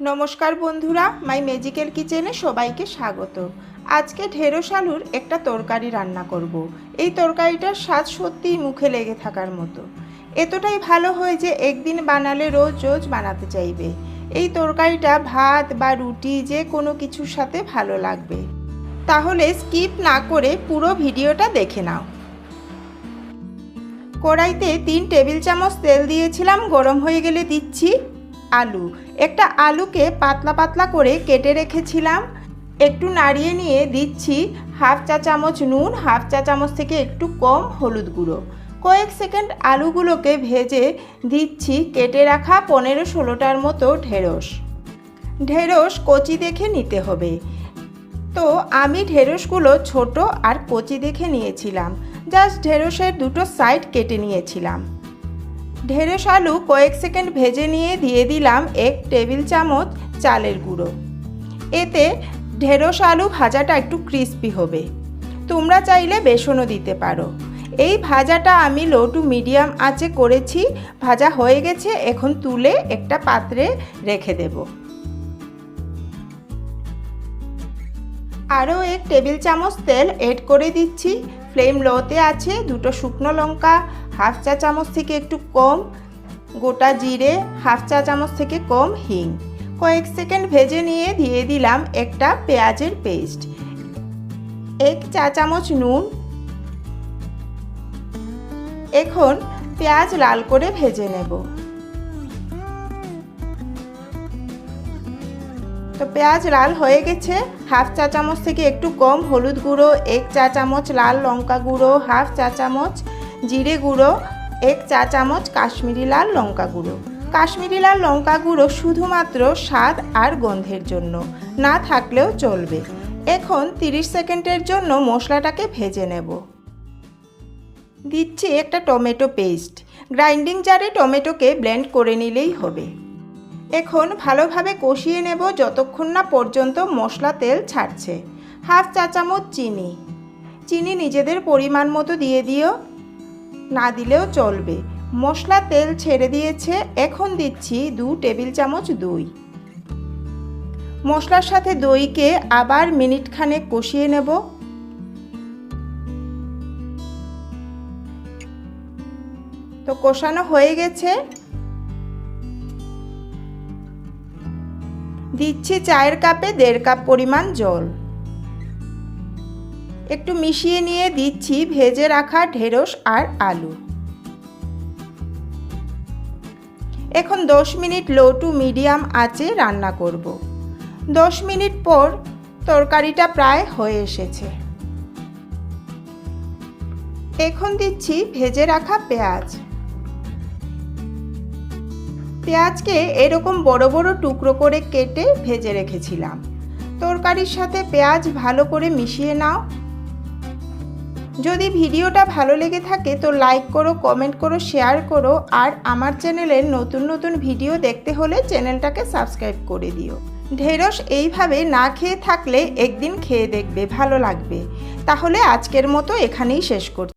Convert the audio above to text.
নমস্কার বন্ধুরা, মাই ম্যাজিক্যাল কিচেনে সবাইকে স্বাগত। আজকে ঢেঁড়স আলুর একটা তরকারি রান্না করব। এই তরকারিটার স্বাদ সত্যিই মুখে লেগে থাকার মতো। এতটাই ভালো হয় যে একদিন বানালে রোজ রোজ বানাতে চাইবে। এই তরকারিটা ভাত বা রুটি যে কোনো কিছুর সাথে ভালো লাগবে। তাহলে স্কিপ না করে পুরো ভিডিওটা দেখে নাও। কড়াইতে তিন টেবিল চামচ তেল দিয়েছিলাম, গরম হয়ে গেলে দিচ্ছি আলু। একটা আলুকে পাতলা পাতলা করে কেটে রেখেছিলাম। একটু নাড়িয়ে নিয়ে দিচ্ছি হাফ চা চামচ নুন, হাফ চা চামচ থেকে একটু কম হলুদ গুঁড়ো। কয়েক সেকেন্ড আলুগুলোকে ভেজে দিচ্ছি কেটে রাখা পনেরো ষোলোটার মতো ঢেঁড়স। ঢেঁড়স কচি দেখে নিতে হবে। তো আমি ঢেঁড়সগুলো ছোট আর কচি দেখে নিয়েছিলাম। জাস্ট ঢেঁড়সের দুটো সাইড কেটে নিয়েছিলাম। ঢেঁড়স আলু কয়েক সেকেন্ড ভেজে নিয়ে দিয়ে দিলাম এক টেবিল চামচ চালের গুঁড়ো। এতে ঢেঁড়স আলু ভাজাটা একটু ক্রিস্পি হবে। তোমরা চাইলে বেসনও দিতে পারো। এই ভাজাটা আমি লো টু মিডিয়াম আঁচে করেছি, ভাজা হয়ে গেছে, এখন তুলে একটা পাত্রে রেখে দেবো। আরও এক টেবিল চামচ তেল এড করে দিচ্ছি। ফ্লেম লোতে আছে, দুটো শুকনো লঙ্কা, হাফ চা চামচ থেকে একটু কম, গোটা জিরে, হাফ চা চামচ থেকে কম হিং। কয়েক সেকেন্ড ভেজে নিয়ে দিয়ে দিলাম একটা পেঁয়াজের পেস্ট। এক চা চামচ নুন। এখন পেঁয়াজ লাল করে ভেজে নেব। তো পেঁয়াজ লাল হয়ে গেছে। হাফ চা চামচ থেকে একটু কম হলুদ গুঁড়ো, এক চা চামচ লাল লঙ্কা গুঁড়ো, হাফ চা চামচ জিরে গুঁড়ো, এক চা চামচ কাশ্মীরি লাল লঙ্কা গুঁড়ো। কাশ্মীরি লাল লঙ্কা গুঁড়ো শুধুমাত্র স্বাদ আর গন্ধের জন্য, না থাকলেও চলবে। এখন 30 সেকেন্ডের জন্য মশলাটাকে ভেজে নেব। দিচ্ছি একটা টমেটো পেস্ট। গ্রাইন্ডিং জারে টমেটোকে ব্লেন্ড করে নিলেই হবে। এখন ভালোভাবে কষিয়ে নেব যতক্ষণ না পর্যন্ত মশলা তেল ছাড়ছে। হাফ চা চামচ চিনি। চিনি নিজেদের পরিমাণ মতো দিয়ে দিও। না দিলেও চলবে। মশলা তেল ছেড়ে দিয়েছে, এখন দিচ্ছি দু টেবিল চামচ দই। মশলার সাথে দইকে আবার মিনিট খানেক কষিয়ে নেব। তো কষানো হয়ে গেছে। দিচ্ছি চায়ের কাপে দেড় কাপ পরিমাণ জল। একটু মিশিয়ে নিয়ে দিচ্ছি ভেজে রাখা ঢেঁড়স আর আলু। এখন দশ মিনিট লো টু মিডিয়াম আঁচে রান্না করব। দশ মিনিট পর তরকারিটা প্রায় হয়ে এসেছে। এখন দিচ্ছি ভেজে রাখা পেঁয়াজ। পেঁয়াজকে এরকম বড় বড় টুকরো করে কেটে ভেজে রেখেছিলাম। তরকারির সাথে পেঁয়াজ ভালো করে মিশিয়ে নাও। যদি ভিডিওটা ভালো লেগে থাকে তো লাইক করো, কমেন্ট করো, শেয়ার করো আর আমার চ্যানেলের নতুন নতুন ভিডিও দেখতে হলে চ্যানেলটাকে সাবস্ক্রাইব করে দিও। ঢেঁড়স এইভাবে না খেয়ে থাকলে একদিন খেয়ে দেখবে, ভালো লাগবে। তাহলে আজকের মতো এখানেই শেষ করছি